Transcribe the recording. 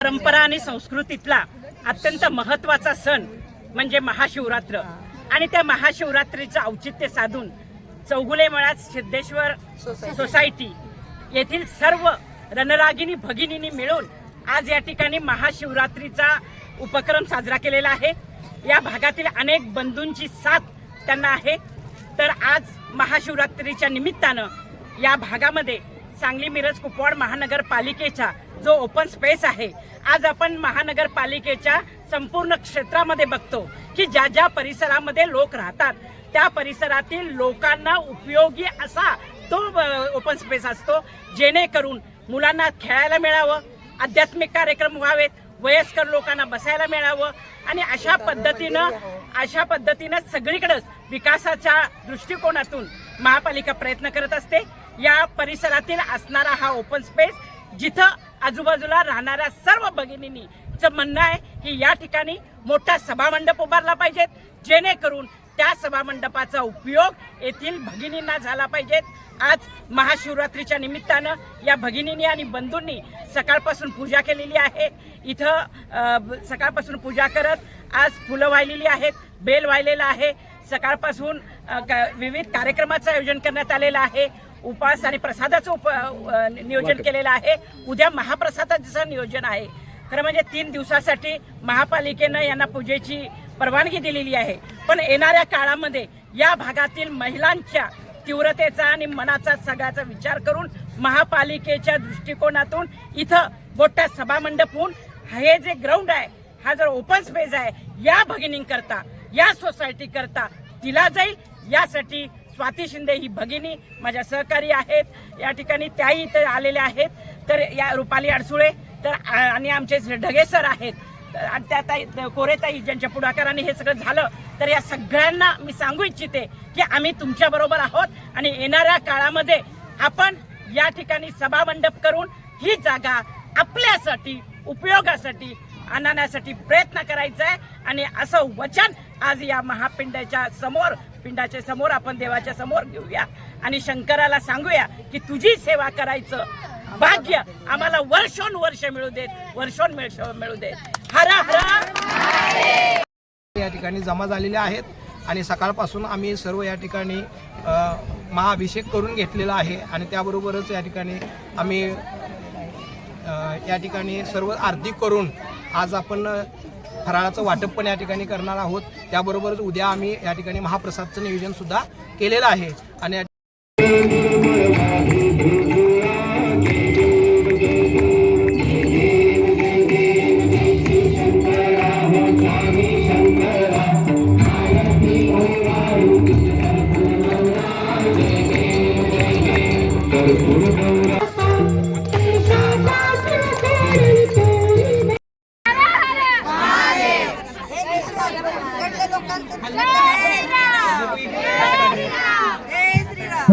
परंपरा आणि संस्कृतीतला अत्यंत महत्त्वाचा सण म्हणजे महाशिवरात्र. आणि त्या महाशिवरात्रीचं औचित्य साधून चौगुले मळ्यात सिद्धेश्वर सोसायटी येथील सर्व रणरागिनी भगिनींनी मिळून आज या ठिकाणी महाशिवरात्रीचा उपक्रम साजरा केलेला आहे. या भागातील अनेक बंधूंची साथ त्यांना आहे. तर आज महाशिवरात्रीच्या निमित्तानं या भागामध्ये सांगली मिरज कुपवाड महानगरपालिकेचा जो ओपन स्पेस आहे आज आपण महानगरपालिकेच्या संपूर्ण क्षेत्रामध्ये बघतो की ज्या ज्या परिसरामध्ये लोक राहतात त्या परिसरातील लोकांना उपयोगी असा तो ओपन स्पेस असतो जेणेकरून मुलांना खेळायला मिळावं आध्यात्मिक कार्यक्रम व्हावेत वयस्कर लोकांना बसायला मिळावं आणि अशा पद्धतीनं अशा पद्धतीनं सगळीकडेच विकासाच्या दृष्टिकोनातून महापालिका प्रयत्न करत असते. या परिसरातील असणारा हा ओपन स्पेस जिथं आजूबाजूला राहणाऱ्या सर्व भगिनींनीचं म्हणणं आहे की या ठिकाणी मोठा सभामंडप उभारला पाहिजेत जेणेकरून त्या सभामंडपाचा उपयोग येथील भगिनींना झाला पाहिजेत आज महाशिवरात्रीच्या निमित्तानं या भगिनींनी आणि बंधूंनी सकाळपासून पूजा केलेली आहे. इथं सकाळपासून पूजा करत आज फुलं वाहिलेली आहेत बेल वाहिलेला आहे. सकाळपासून क- विविध कार्यक्रमाचं आयोजन करण्यात आलेलं आहे. उपास आणि प्रसादाचं उप नियोजन केलेलं आहे. उद्या महाप्रसादाचं नियोजन आहे. खरं म्हणजे तीन दिवसासाठी महापालिकेनं यांना पूजेची परवानगी दिलेली आहे. पण येणाऱ्या काळामध्ये या भागातील महिलांच्या तीव्रतेचा आणि मनाचा सगळ्याचा विचार करून महापालिकेच्या दृष्टिकोनातून इथं मोठा सभामंडप होऊन हे जे ग्राउंड आहे हा जर ओपन स्पेस आहे या भगिनींकरता या सोसायटी करता दिला जाईल. यासाठी स्वाती शिंदे ही भगिनी माझ्या सहकारी आहेत. या ठिकाणी त्याही इथे आलेल्या आहेत. तर या रुपाली अडसुळे तर आणि आमचे ढगे सर आहेत तर आणि त्या कोरेताई ज्यांच्या पुढाकाराने हे सगळं झालं तर या सगळ्यांना मी सांगू इच्छिते की आम्ही तुमच्या बरोबर आहोत आणि येणाऱ्या काळामध्ये आपण या ठिकाणी सभामंडप करून ही जागा आपल्यासाठी उपयोगासाठी आणण्यासाठी प्रयत्न करायचा आहे. आणि असं वचन आज या महापिंडाच्या समोर पिंडाच्या समोर आपण देवाच्या समोर घेऊया. आणि शंकराला सांगूया की तुझी सेवा करायचं. भाग्य आम्हाला वर्षोन मिळू देत वर्षोन मिळू देत. हरा हरा! या ठिकाणी जमा झालेल्या आहेत आणि सकाळपासून आम्ही सर्व या ठिकाणी महाअभिषेक करून घेतलेला आहे आणि त्याबरोबरच या ठिकाणी आम्ही या ठिकाणी सर्व आरती करून आज आपण फराळाचं वाटप पण या ठिकाणी करणार आहोत. त्याबरोबरच उद्या आम्ही या ठिकाणी महाप्रसादचं नियोजन सुद्धा केलेलं आहे. आणि 네, 스리랑. 네, 스리랑. 네, 스리랑.